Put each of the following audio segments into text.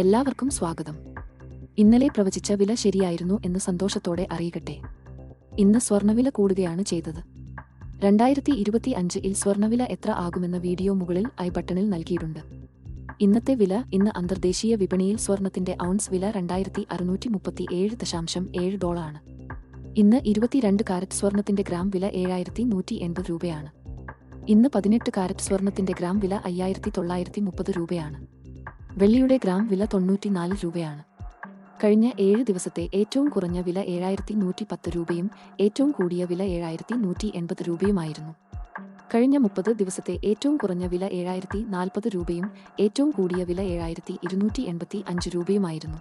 എല്ലാവർക്കും സ്വാഗതം. ഇന്നലെ പ്രവചിച്ച വില ശരിയായിരുന്നു എന്ന് സന്തോഷത്തോടെ അറിയിക്കട്ടെ. ഇന്ന് സ്വർണവില കൂടുകയാണ് ചെയ്തത്. രണ്ടായിരത്തി ഇരുപത്തി അഞ്ചിൽ സ്വർണവില എത്ര ആകുമെന്ന വീഡിയോ മുകളിൽ ഐ ബട്ടണിൽ നൽകിയിട്ടുണ്ട്. ഇന്നത്തെ വില ഇന്ന് അന്തർദേശീയ വിപണിയിൽ സ്വർണത്തിന്റെ ഔൺസ് വില രണ്ടായിരത്തി അറുന്നൂറ്റി മുപ്പത്തി ഏഴ് ദശാംശം ഏഴ് ഡോളറാണ്. ഇന്ന് ഇരുപത്തിരണ്ട് കാരറ്റ് സ്വർണത്തിന്റെ ഗ്രാം വില ഏഴായിരത്തി നൂറ്റി എൺപത് രൂപയാണ്. ഇന്ന് പതിനെട്ട് കാരറ്റ് സ്വർണത്തിന്റെ ഗ്രാം വില അയ്യായിരത്തി തൊള്ളായിരത്തി മുപ്പത് രൂപയാണ്. വെള്ളിയുടെ ഗ്രാം വില തൊണ്ണൂറ്റിനാല് രൂപയാണ്. കഴിഞ്ഞ ഏഴ് ദിവസത്തെ ഏറ്റവും കുറഞ്ഞ വില ഏഴായിരത്തി നൂറ്റി പത്ത് രൂപയും ഏറ്റവും കൂടിയ വില ഏഴായിരത്തി നൂറ്റി എൺപത് രൂപയുമായിരുന്നു. കഴിഞ്ഞ മുപ്പത് ദിവസത്തെ ഏറ്റവും കുറഞ്ഞ വില ഏഴായിരത്തി നാൽപ്പത് രൂപയും ഏറ്റവും കൂടിയ വില ഏഴായിരത്തി ഇരുന്നൂറ്റി എൺപത്തി അഞ്ച് രൂപയുമായിരുന്നു.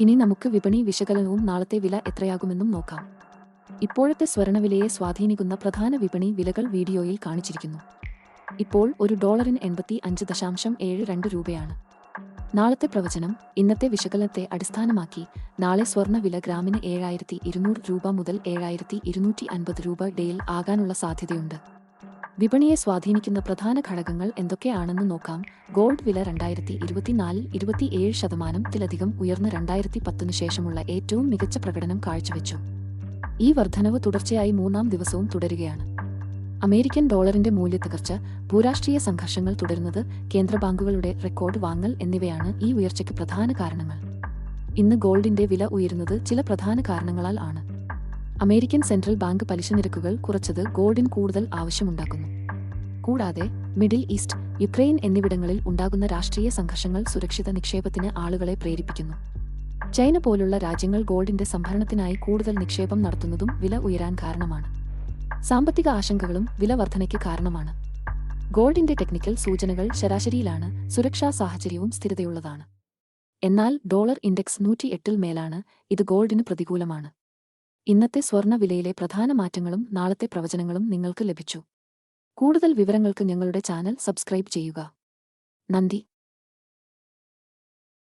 ഇനി നമുക്ക് വിപണി വിശകലനവും നാളത്തെ വില എത്രയാകുമെന്നും നോക്കാം. ഇപ്പോഴത്തെ സ്വർണവിലയെ സ്വാധീനിക്കുന്ന പ്രധാന വിപണി വിലകൾ വീഡിയോയിൽ കാണിച്ചിരിക്കുന്നു. ഇപ്പോൾ ഒരു ഡോളറിന് എൺപത്തി അഞ്ച് ദശാംശം ഏഴ് രണ്ട് രൂപയാണ്. നാളത്തെ പ്രവചനം ഇന്നത്തെ വിശകലനത്തെ അടിസ്ഥാനമാക്കി നാളെ സ്വർണ വില ഗ്രാമിന് ഏഴായിരത്തി ഇരുന്നൂറ് രൂപ മുതൽ ഏഴായിരത്തി ഇരുന്നൂറ്റി അൻപത് രൂപ ഡേയിൽ ആകാനുള്ള സാധ്യതയുണ്ട്. വിപണിയെ സ്വാധീനിക്കുന്ന പ്രധാന ഘടകങ്ങൾ എന്തൊക്കെയാണെന്ന് നോക്കാം. ഗോൾഡ് വില രണ്ടായിരത്തി ഇരുപത്തിനാലിൽ ഇരുപത്തിയേഴ് ശതമാനത്തിലധികം ഉയർന്ന രണ്ടായിരത്തി പത്തിനു ശേഷമുള്ള ഏറ്റവും മികച്ച പ്രകടനം കാഴ്ചവെച്ചു. ഈ വർധനവ് തുടർച്ചയായി മൂന്നാം ദിവസവും തുടരുകയാണ്. അമേരിക്കൻ ഡോളറിന്റെ മൂല്യത്തകർച്ച ഭൂരാഷ്ട്രീയ സംഘർഷങ്ങൾ തുടരുന്നത് കേന്ദ്ര ബാങ്കുകളുടെ റെക്കോർഡ് വാങ്ങൽ എന്നിവയാണ് ഈ ഉയർച്ചയ്ക്ക് പ്രധാന കാരണങ്ങൾ. ഇന്ന് ഗോൾഡിന്റെ വില ഉയരുന്നത് ചില പ്രധാന കാരണങ്ങളാൽ ആണ്. അമേരിക്കൻ സെൻട്രൽ ബാങ്ക് പലിശ നിരക്കുകൾ കുറച്ചത് ഗോൾഡിന് കൂടുതൽ ആവശ്യമുണ്ടാക്കുന്നു. കൂടാതെ മിഡിൽ ഈസ്റ്റ് യുക്രൈൻ എന്നിവിടങ്ങളിൽ ഉണ്ടാകുന്ന രാഷ്ട്രീയ സംഘർഷങ്ങൾ സുരക്ഷിത നിക്ഷേപത്തിന് ആളുകളെ പ്രേരിപ്പിക്കുന്നു. ചൈന പോലുള്ള രാജ്യങ്ങൾ ഗോൾഡിന്റെ സംഭരണത്തിനായി കൂടുതൽ നിക്ഷേപം നടത്തുന്നതും വില ഉയരാൻ കാരണമാണ്. സാമ്പത്തിക ആശങ്കകളും വില വർധനയ്ക്ക് കാരണമാണ്. ഗോൾഡിന്റെ ടെക്നിക്കൽ സൂചനകൾ ശരാശരിയിലാണ് സുരക്ഷാ സാഹചര്യവും സ്ഥിരതയുള്ളതാണ്. എന്നാൽ ഡോളർ ഇൻഡെക്സ് നൂറ്റി എട്ടിൽ മേലാണ് ഇത് ഗോൾഡിന് പ്രതികൂലമാണ്. ഇന്നത്തെ സ്വർണ വിലയിലെ പ്രധാന മാറ്റങ്ങളും നാളത്തെ പ്രവചനങ്ങളും നിങ്ങൾക്ക് ലഭിച്ചു. കൂടുതൽ വിവരങ്ങൾക്ക് ഞങ്ങളുടെ ചാനൽ സബ്സ്ക്രൈബ് ചെയ്യുക. നന്ദി.